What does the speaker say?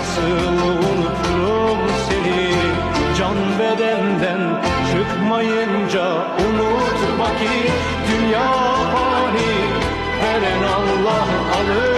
nasıl unuturum seni? Can bedenden çıkmayınca Unutma ki dünya hali Veren Allah alır